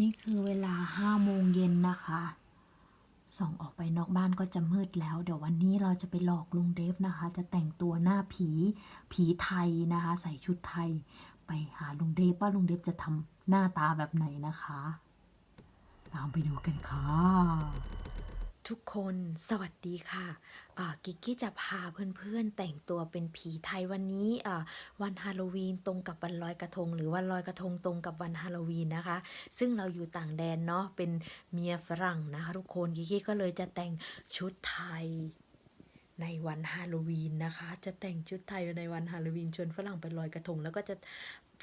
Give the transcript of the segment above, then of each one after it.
นี่คือเวลาห้าโมงเย็นนะคะ ส่องออกไปนอกบ้านก็จะมืดแล้ว เดี๋ยววันนี้เราจะไปหลอกลุงเดฟนะคะ จะแต่งตัวหน้าผีผีไทยนะคะ ใส่ชุดไทย ไปหาลุงเดฟว่าลุงเดฟจะทำหน้าตาแบบไหนนะคะ ตามไปดูกันค่ะ ทุกคนสวัสดีค่ะกิกกี้จะพาเพื่อนๆแต่งตัวเป็นผีไทยวันนี้วันฮาโลวีนตรงกับวันลอยกระทง หรือวันลอยกระทงตรงกับวันฮาโลวีนนะคะ ซึ่งเราอยู่ต่างแดนเนาะเป็นเมียฝรั่งนะคะทุกคนกิกกี้ก็เลยจะแต่งชุดไทย ในวันฮาโลวีนนะคะ จะแต่งชุดไทยในวันฮาโลวีนชวนฝรั่งไปลอยกระทง แล้วก็จะ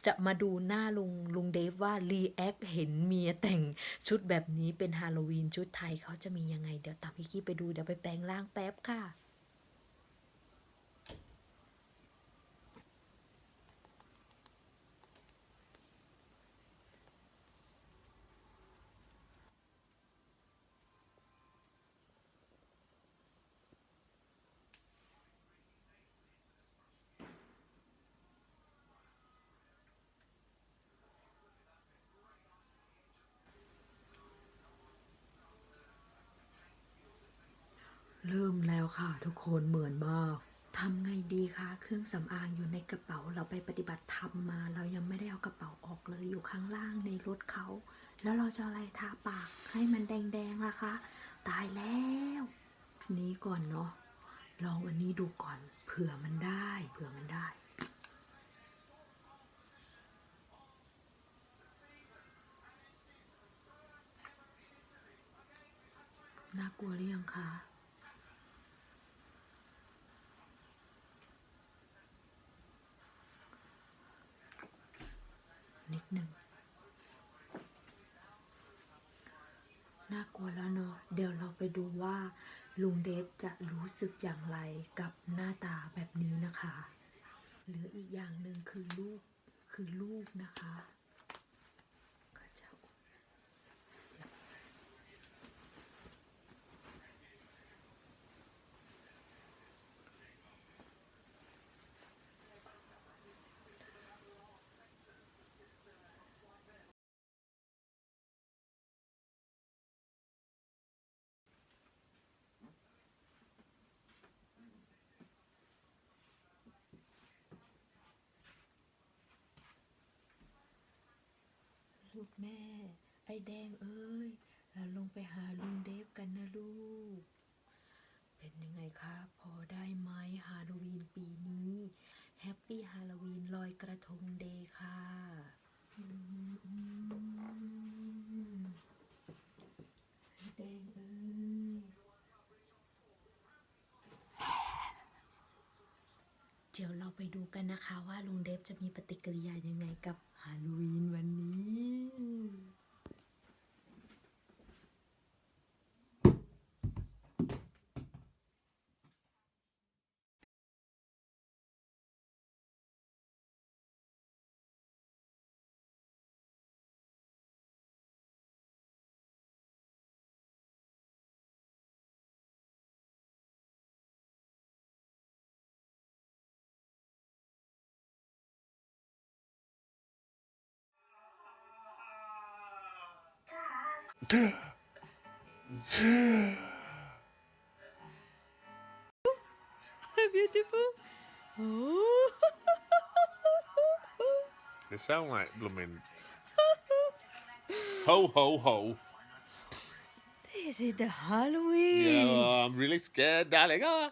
จะมาดูหน้าลุงลุงเดฟว่ารีแอคเห็นเมียแต่งชุดแบบนี้เป็นฮาโลวีนชุดไทยเขาจะมียังไง เดี๋ยวตามพี่กี้ไปดูเดี๋ยวไปแปลงร่างแป๊บค่ะ เริ่มแล้วค่ะ ทุกคนเหมือนมากทำไงดีคะเครื่องสำอางอยู่ในกระเป๋าเราไปปฏิบัติธรรมมา เรายังไม่ได้เอากระเป๋าออกเลยอยู่ข้างล่างในรถเขา แล้วเราจะอาอะไรทาปากให้มันแดงๆล่ะคะ ตายแล้ว นี้ก่อนเนาะลองอันนี้ดูก่อน เผื่อมันได้เผื่อมันได้น่ากลัวหรือยังคะ นิดหนึ่ง น่ากลัวแล้วเนาะ เดี๋ยวเราไปดูว่า ลุงเดฟจะรู้สึกอย่างไรกับหน้าตาแบบนี้นะคะ หรืออีกอย่างหนึ่งคือลูกคือลูกนะคะก็จะ ลู กแม่ ไอแดงเอ้ย เราลงไปหาลุงเดฟกันนะลูก เป็นยังไงคะพอได้ไหมฮาโลวีนปีนี้แฮปปี้ฮาโลวีนลอยกระทงเดย์ค่ะไอแดงเอ้ยเดี๋ยวเราไปดูกันนะคะว่าลุงเดฟจะมีปฏิกิริยายังไงกับฮาโลวีนวันนี้ beautiful oh They sound like blooming ho ho ho. this is the Halloween Yeah, I'm really scared, darling. Ah.